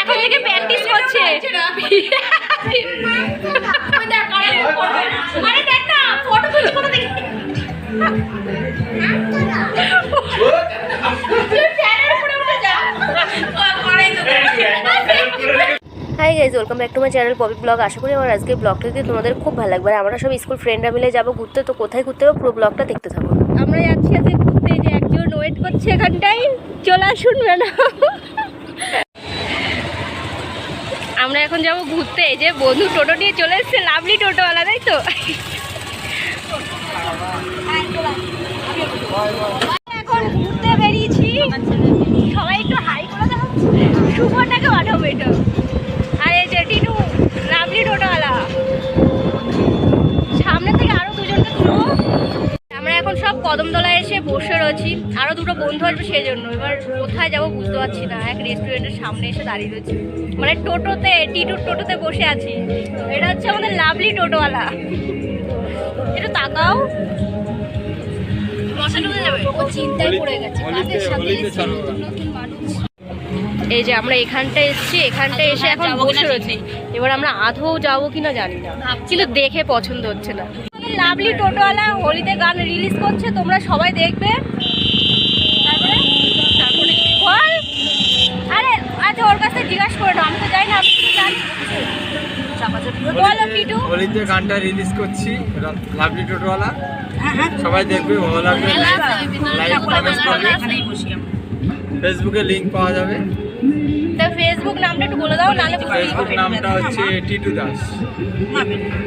এখন থেকে প্র্যাকটিস করছে। Hi guys welcome back to my channel Popy blog আশা করি আমার আজকে ব্লগটা দেখতে তোমাদের খুব ভালো লাগবে। আর আমরা সব স্কুল ফ্রেন্ডরা মিলে যাব ঘুরতে তো কোথায় ঘুরতে হবে পুরো ব্লগটা দেখতে থাকো। আমরা যাচ্ছি আজকে ঘুরতে যে একজন ওয়েট করছে এখানটায়। চলে আসুন ম্যাডাম আমরা এখন যাব ঘুরতে যে বন্ধু টোটো নিয়ে চলে এসছে লাভলি টোটোওয়ালা তাই তো এখন ঘুরতে বেরিয়েছি সবাই একটু হাই করে দাও সুপর্ণাকে পাঠাবো এটা আর এই যে টিটু লাভলি টোটোওয়ালা সামনে থেকে আরও দুজনকে তুলবো আমরা এখন সব কদমতলায় এসে বসে রয়েছি আরও দুটো বন্ধু আসবে সেই জন্য? এবার কোথায় যাব বুঝতে পারছি না। এক রেস্টুরেন্টের সামনে এসে দাঁড়িয়ে রয়েছে। মানে টোটোতে টিটুর টোটোতে বসে আছি। এটা হচ্ছে আমাদের লাভলি টোটোওয়ালা। একটু তাকাও। এই যে আমরা এখানটা এসেছি এখানটা এসে এখন বসে রয়েছি। এবার আমরা আধও যাব কিনা জানি না। কিন্তু দেখে পছন্দ হচ্ছে না। লাভলি টোটোওয়ালা হোলিতে গান রিলিজ করছে তোমরা সবাই দেখবে তারপরে তারপরে বল আরে আচ্ছা ওর কাছে জিজ্ঞাসা করে নাও আমি তো জানি না আমি তো জানি। বলো পিটু। হোলিতে গানটা রিলিজ করছি লাভলি টোটোওয়ালা সবাই দেখবে ভালো লাগবে। লাইক কমেন্ট করবে। ফেসবুকে লিংক পাওয়া যাবে। তা ফেসবুক নামটা একটু বলে দাও নাহলে ফেসবুক নামটা হচ্ছে টিটু দাস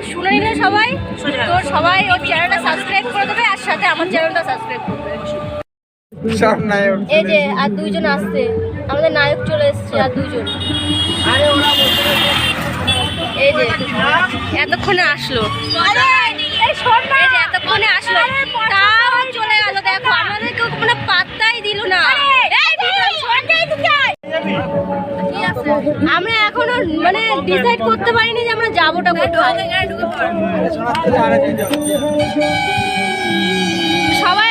শুনে নিলে সবাই তো সবাই ওর চ্যানেলটা সাবস্ক্রাইব করে দেবে আর সাথে আমার চ্যানেলটা সাবস্ক্রাইব করবে এই যে আর দুইজন আসছে। আমাদের নায়ক চলে এসেছে আর দুজন। এই যে এতক্ষণে আসলো। এই যে এতক্ষণে আসলো। তাও চলে গেল। দেখো আমাদেরকে কোনো পাত্তাই দিল না। আমরা এখনও মানে ডিসাইড করতে পারিনি যে আমরা যাবোটা কোথায়। সবাই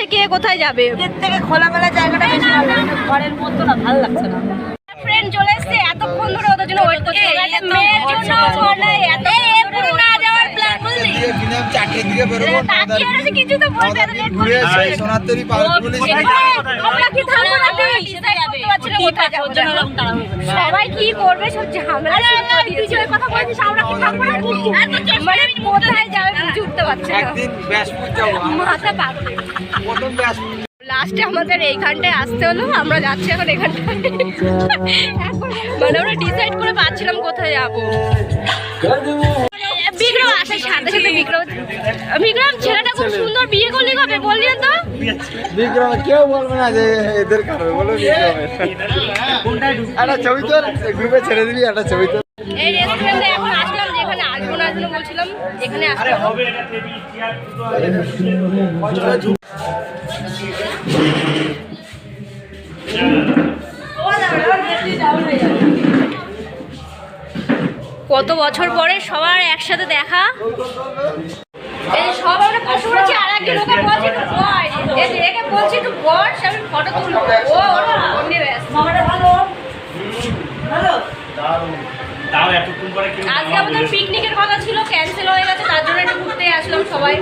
এখন কে কোথায় যাবে? থেকে খোলামেলা জায়গাটা বেশি ভালো লাগে। ঘরের মতো না ভালো লাগছে না। ফ্রেন্ড চলে এসেছে এতক্ষণ ধরে ওদের জন্য ওয়েট করছে। মেয়ের জন্য এত চারটের দিকে বেরোবো। ঘুরে কোথায়? যাব সবাই কি করবে? সব ঝামেলা শুরু করে দিয়েছে। কথা বলছিস আমরা কি থামবো না? মানে কোথায় যাবে বুঝে উঠতে পারছে একদিন ব্যাসপুর যাব মাথা পাগল প্রথম ব্যাসপুর। লাস্টে আমাদের এইখানটায় আসতে হলো আমরা যাচ্ছি এখন এখানটায়। এখন মানে আমরা ডিসাইড করে পাচ্ছিলাম কোথায় যাব। বিক্রম আসার সাথে সাথে বিক্রম। বিক্রম ছেলেটা খুব সুন্দর বিয়ে করলি কবে? বললি তো। বিক্রমে কেউ বলবে না যে এদের কারণে বলো বিক্রমে একটা ছবি তোর গ্রুপে ছেড়ে দিবি একটা ছবি তোর। এই রেস্টুরেন্টে এখন আসলাম যেখানে আসব না জন্য বলছিলাম এখানে আসতে হবে কত বছর পরে সবার একসাথে দেখা? এই সব আমরা বসে পড়েছি আর একজন ওকে বলছি একটু বয় এই যে একে বলছি একটু বস আমি ফটো তুলবো। ও ওরা ফোন ব্যস্ত। মামাটা ভালো? তাও এতক্ষণ পরে কেউ আজকে আমাদের পিকনিকের কথা ছিল ক্যান্সেল হয়ে গেছে তার জন্য একটু ঘুরতে আসলাম সবাই।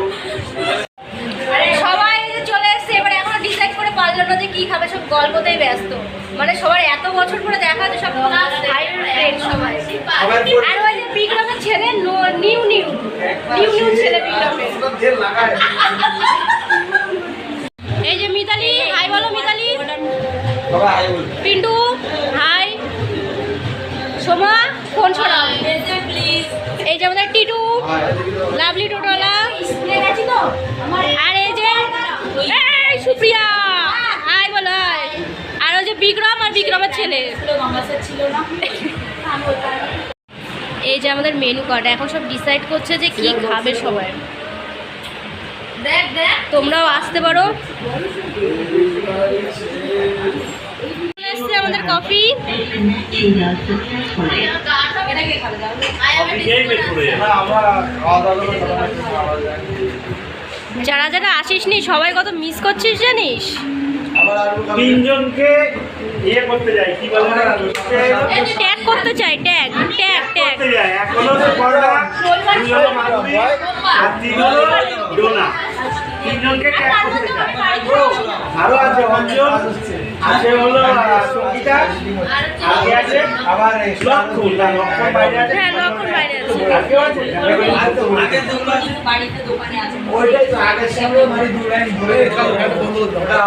সবাই চলে এসছে এবার এখনও ডিসাইড করে পারল না যে কি খাবে সব গল্পতেই ব্যস্ত। মানে সবার এত বছর পরে দেখা যে সব আর ওই যে ছেলে no- new new new new ছেলে বিক্রমের এই যে মিতালি হাই বলো মিতালি পিন্টু হাই সোমা ফোন ছড়াও। এই যে আমাদের টিটু লাভলি টোটোলা আর এই যে সুপ্রিয়া হাই বলো আর ওই যে বিক্রম আর বিক্রমের ছেলে এই যে আমাদের মেনু কার্ড এখন সব ডিসাইড করছে যে কি খাবে সবাই। তোমরাও আসতে পারো। এসছে আমাদের কফি করে যারা আসিস নি সবাই কত মিস করছিস জানিস? তিনজনকে ইয়ে করতে যাই কি বলে ট্যাগ করতে চাই ট্যাগ ট্যাগ ট্যাগ করতে এক হলো তো পড়া দুই হলো মাধুরী আর তিন হলো ডোনা। তিনজনকে ট্যাগ করতে চাই। আরও আছে অঞ্জন আছে হলো সঙ্গীতা আর কে আছে আবার লক্ষণ না, লক্ষণ বাইরে আছে। হ্যাঁ লক্ষণ বাইরে আছে। কেউ আছে? বাড়িতে দোকানে আছে। ওইটাই তো আগের সঙ্গে মানে দু লাইন ধরে।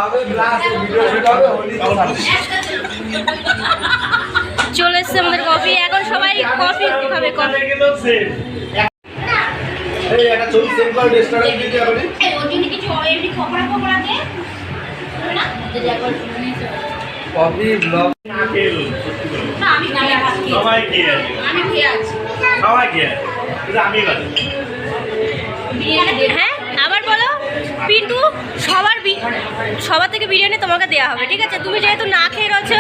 হবে প্লাস ভিডিও শুট হবে হোলি চলে এসছে আমাদের কফি এখন সবাই কফি খাবে কফি ব্লগ। সবাই খেয়ে আছে। সবাই খেয়ে আছে। আমি হ্যাঁ? পিন্টু সবার বি- সবার থেকে বিরিয়ানি তোমাকে দেওয়া হবে ঠিক আছে? তুমি যেহেতু না খেয়ে রয়েছো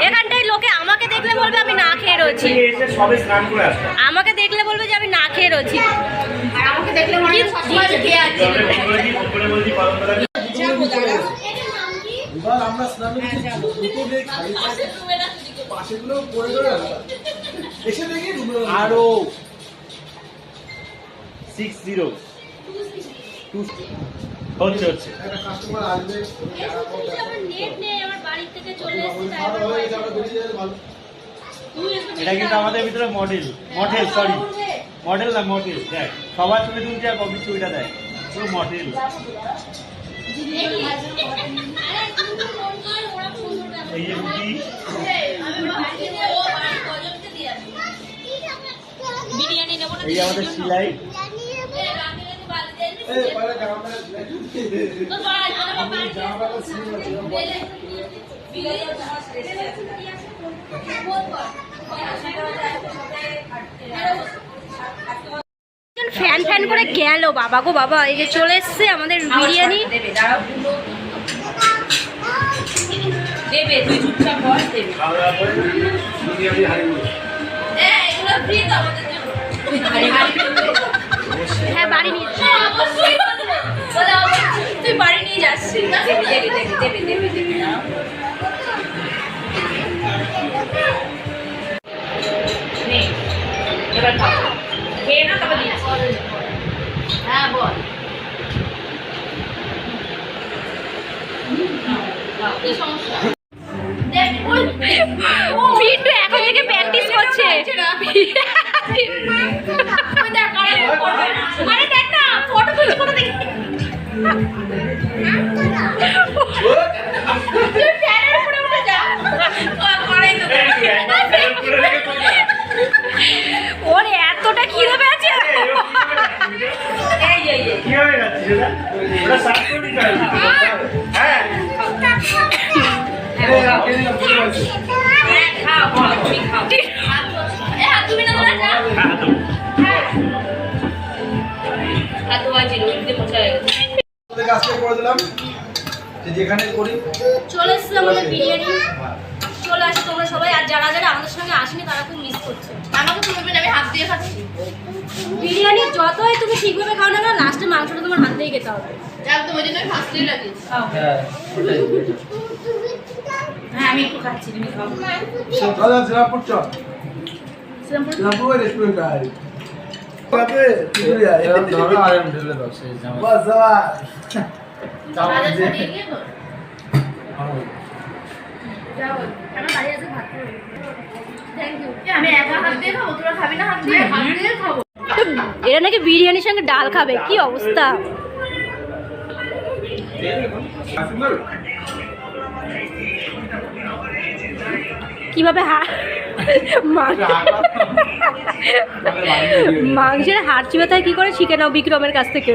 এখানটায় লোকে আমাকে দেখলে বলবে আমি না খেয়ে রয়েছি। থেকে এসে সবে স্নান করে আসবে আমাকে দেখলে বলবে যে আমি না খেয়ে রয়েছি। আর আমাকে দেখলে হয় আমরা স্নান পাশেগুলো পড়ে এসে দেখি আরও। সিক্স জিরো হচ্ছে হচ্ছে। এটা কিন্তু আমাদের ভিতরে মডেল মডেল সরি মডেল না মডেল দেখ সবার ছবি তুলছে আর কবির ছবিটা দেয় পুরো মডেল এই যে রুটি এই আমাদের সিলাই এই পরে জামাটা জামাটা সিল আছে ফ্যান ফ্যান করে গেল বাবা গো বাবা। এই যে চলে এসছে আমাদের বিরিয়ানি। দেবে তুই চুপচাপ দেবে। বিরিয়ানি হারিয়ে হ্যাঁ এগুলো ফ্রি তো আমাদের জন্য। হ্যাঁ বাড়ি নিয়ে। তুই বাড়ি নিয়ে যাচ্ছিস? এবার খেয়ে না তারপর হ্যাঁ বল। কি সমস্যা? পিন্টু এখন থেকে প্র্যাকটিস করছে। ওর এতটা খিদে পেয়েছে। কি হয়ে। আমাদের কাজ থেকে করে দিলাম। যে যেখানে করি। চলে এসছে আমাদের বিরিয়ানি। চলে আসে তোমরা সবাই আর যারা যারা আমাদের সঙ্গে আসেনি তারা খুব মিস করছে। আমাকে তো বলবেন, আমি হাত দিয়ে খাচ্ছি। বিরিয়ানি যতই তুমি ঠিকভাবে খাও না কেন লাস্টে মাংসটা তোমার হাত দিয়ে খেতে হবে। একদম ওই জন্য আমি ফার্স্টেই লাগিয়েছি। হ্যাঁ হ্যাঁ, আমি একটু খাচ্ছি, তুমি খাও। দাদা শ্রীরামপুর চল। শ্রীরামপুর? ওই রেস্টুরেন্ট আয় এরা নাকি বিরিয়ানির সঙ্গে ডাল খাবে কি অবস্থা? কীভাবে হা মাং- মাংসের হাড়চি ব্যথায় কি করে? শিখে নাও বিক্রমের কাছ থেকে।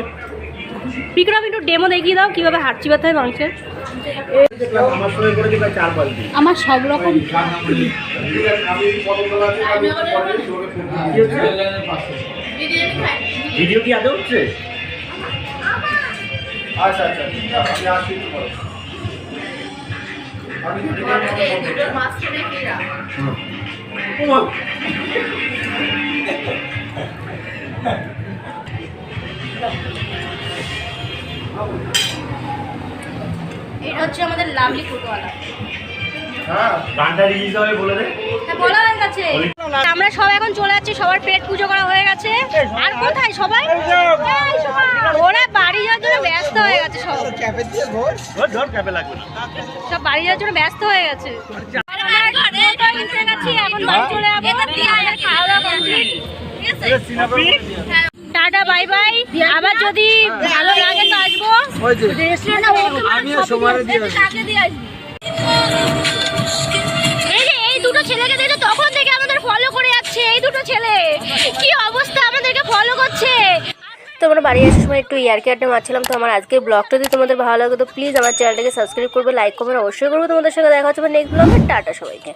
বিক্রম একটু ডেমো দেখিয়ে দাও কীভাবে হাড়চি হয় মাংসের। আমার সব রকম। ভিডিও কি আদৌ হচ্ছে? আচ্ছা আচ্ছা আমি একটু আমি এটা হচ্ছে আমাদের লাভলি হ্যাঁ বলা হয়ে আমরা সব এখন চলে যাচ্ছি সবার পেট পুজো করা হয়ে গেছে। আর কোথায় সবাই? ওরা বাড়ি যাওয়ার জন্য ব্যস্ত হয়ে গেছে সব। না। সব বাড়ি যাওয়ার জন্য ব্যস্ত হয়ে গেছে। আমরা টোটো নিতে গেছি, এখন বাড়ি চলে যাব। আমাদের খাওয়া দাওয়া complete। Tata bye bye. আবার যদি ভালো লাগে তো আসব। ওই আমিও সময় দিয়ে এই দুটো ছেলেকে দেখে তখন থেকে আমাদের ফলো করে যাচ্ছে এই দুটো ছেলে। কি অবস্থা আমাদেরকে ফলো করছে? তো আমরা বাড়ি আসার সময় একটু ইয়ারকে আড্ডা মারছিলাম তো আমার আজকের ব্লগটা যদি তোমাদের ভালো লাগে তো প্লিজ আমার চ্যানেলটাকে সাবস্ক্রাইব করবে লাইক করবে অবশ্যই করব। তোমাদের সঙ্গে দেখা হচ্ছে নেক্সট ব্লগে টাটা সবাইকে।